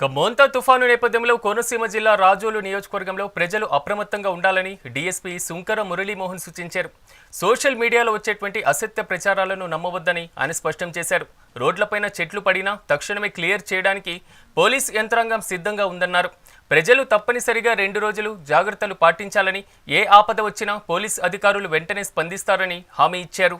ఇక మోంతా తుఫాను నేపథ్యంలో కోనసీమ జిల్లా రాజోలు నియోజకవర్గంలో ప్రజలు అప్రమత్తంగా ఉండాలని డీఎస్పీ సుంకర మురళీమోహన్ సూచించారు. సోషల్ మీడియాలో వచ్చేటువంటి అసత్య ప్రచారాలను నమ్మవద్దని ఆయన స్పష్టం చేశారు. రోడ్లపైన చెట్లు పడినా తక్షణమే క్లియర్ చేయడానికి పోలీస్ యంత్రాంగం సిద్ధంగా ఉందన్నారు. ప్రజలు తప్పనిసరిగా రెండు రోజులు జాగ్రత్తలు పాటించాలని ఏ ఆపద వచ్చినా పోలీస్ అధికారులు వెంటనే స్పందిస్తారని హామీ ఇచ్చారు.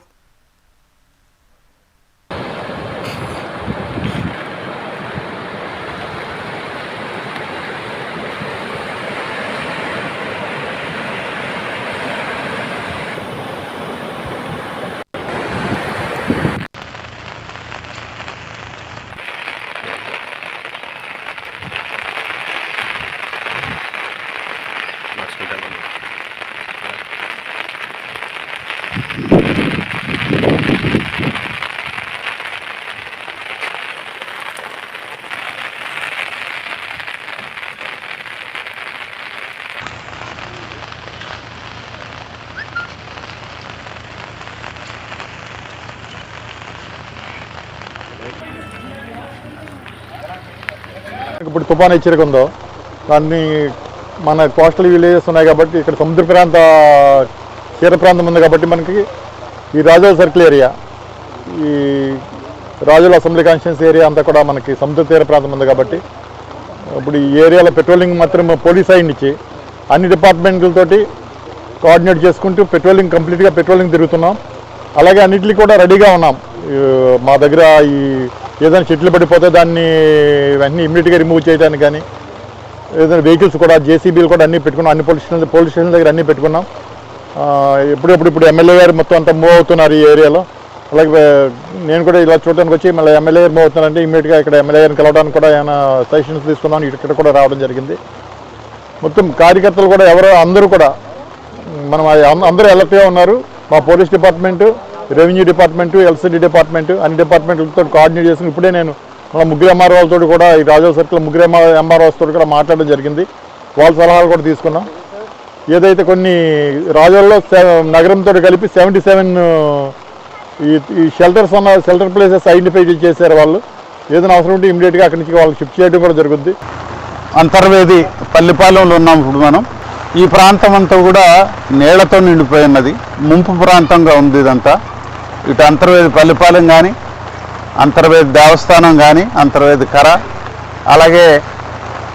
ఇప్పుడు తుఫాన్ హెచ్చరిక ఉందో దాన్ని మన కోస్టల్ విలేజెస్ ఉన్నాయి కాబట్టి ఇక్కడ సముద్ర ప్రాంత తీర ప్రాంతం ఉంది కాబట్టి మనకి ఈ రాజోల సర్కిల్ ఏరియా ఈ రాజుల అసెంబ్లీ కాన్షియన్స్ ఏరియా అంతా కూడా మనకి సముద్ర తీర ప్రాంతం ఉంది కాబట్టి ఇప్పుడు ఈ ఏరియాలో పెట్రోలింగ్ మాత్రం పోలీస్ సైడ్ ఇచ్చి అన్ని డిపార్ట్మెంట్లతోటి కోఆర్డినేట్ చేసుకుంటూ పెట్రోలింగ్ కంప్లీట్గా పెట్రోలింగ్ తిరుగుతున్నాం. అలాగే అన్నిటికీ కూడా రెడీగా ఉన్నాం. మా దగ్గర ఈ ఏదైనా చెట్లు పడిపోతే దాన్ని వెంటనే ఇమ్మీడియట్గా రిమూవ్ చేయడానికి కానీ ఏదైనా వెహికల్స్ కూడా జేసీబీలు కూడా అన్నీ పెట్టుకున్నాం. అన్ని పోలీస్ స్టేషన్ పోలీస్ స్టేషన్ దగ్గర అన్నీ పెట్టుకున్నాం. ఎప్పుడప్పుడు ఎప్పుడెప్పుడు ఇప్పుడు ఎమ్మెల్యే గారు మొత్తం అంతా మూవ్ అవుతున్నారు ఈ ఏరియాలో. అలాగే నేను కూడా ఇలా చూడడానికి వచ్చి మళ్ళీ ఎమ్మెల్యే గారు మూవ్ అవుతున్నారంటే ఇమ్మీడియట్గా ఇక్కడ ఎమ్మెల్యే గారిని కలవడానికి కూడా ఏమైనా సజెషన్స్ తీసుకున్నాను ఇక్కడ కూడా రావడం జరిగింది. మొత్తం కార్యకర్తలు కూడా ఎవరో అందరూ కూడా మనం అందరూ అలర్ట్గా ఉన్నారు. మా police department revenue department LCD department అన్ని డిపార్ట్మెంట్లతో కోఆర్డినేట్ చేసుకుని ఇప్పుడే నేను మన ముగ్గురు ఎంఆర్ఓలతో కూడా ఈ రాజా సర్కిల్ ముగ్గురు ఎంఆర్ కూడా మాట్లాడడం జరిగింది. వాళ్ళ సలహాలు కూడా తీసుకున్నాం. ఏదైతే కొన్ని రాజోల్లో నగరంతో కలిపి సెవెంటీ సెవెన్ ఈ ఈ షెల్టర్స్ ఉన్న షెల్టర్ ప్లేసెస్ ఐడెంటిఫై చేశారు వాళ్ళు. ఏదైనా అవసరం ఉంటే ఇమీడియట్గా అక్కడి నుంచి వాళ్ళకి షిఫ్ట్ చేయడం కూడా జరుగుద్ది. అంతర్వేది పల్లిపాలెంలో ఉన్నాం ఇప్పుడు మనం. ఈ ప్రాంతం అంతా కూడా నీళ్ళతో నిండిపోయి ఉన్నది. ముంపు ప్రాంతంగా ఉంది ఇదంతా. ఇటు అంతర్వేది పల్లిపాలెం కానీ అంతర్వేది దేవస్థానం కానీ అంతర్వేది కర అలాగే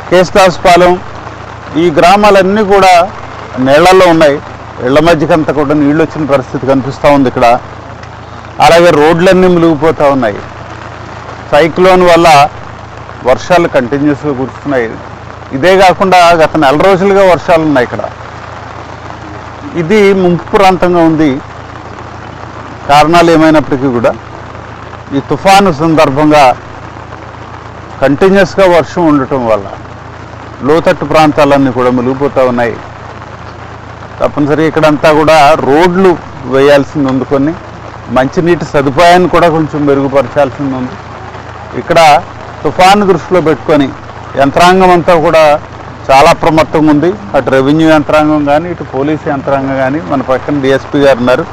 కేశదాసుపాలెం ఈ గ్రామాలన్నీ కూడా నీళ్ళలో ఉన్నాయి. ఇళ్ళ మధ్యకంతా కూడా నీళ్ళు వచ్చిన పరిస్థితి కనిపిస్తూ ఉంది ఇక్కడ. అలాగే రోడ్లన్నీ మునిగిపోతూ ఉన్నాయి. సైక్లోన్ వల్ల వర్షాలు కంటిన్యూస్గా కురుస్తున్నాయి. ఇదే కాకుండా గత నెల రోజులుగా వర్షాలు ఉన్నాయి ఇక్కడ. ఇది ముంపు ప్రాంతంగా ఉంది. కారణాలు ఏమైనప్పటికీ కూడా ఈ తుఫాను సందర్భంగా కంటిన్యూస్గా వర్షం ఉండటం వల్ల లోతట్టు ప్రాంతాలన్నీ కూడా మునిగిపోతూ ఉన్నాయి. తప్పనిసరిగా ఇక్కడంతా కూడా రోడ్లు వేయాల్సింది ఉంది కొన్ని. మంచినీటి సదుపాయాన్ని కూడా కొంచెం మెరుగుపరచాల్సింది ఉంది. ఇక్కడ తుఫాను దృష్టిలో పెట్టుకొని యంత్రాంగం అంతా కూడా చాలా అప్రమత్తంగా ఉంది. అటు రెవెన్యూ యంత్రాంగం కానీ ఇటు పోలీసు యంత్రాంగం కానీ మన పక్కన డిఎస్పీ గారు ఉన్నారు.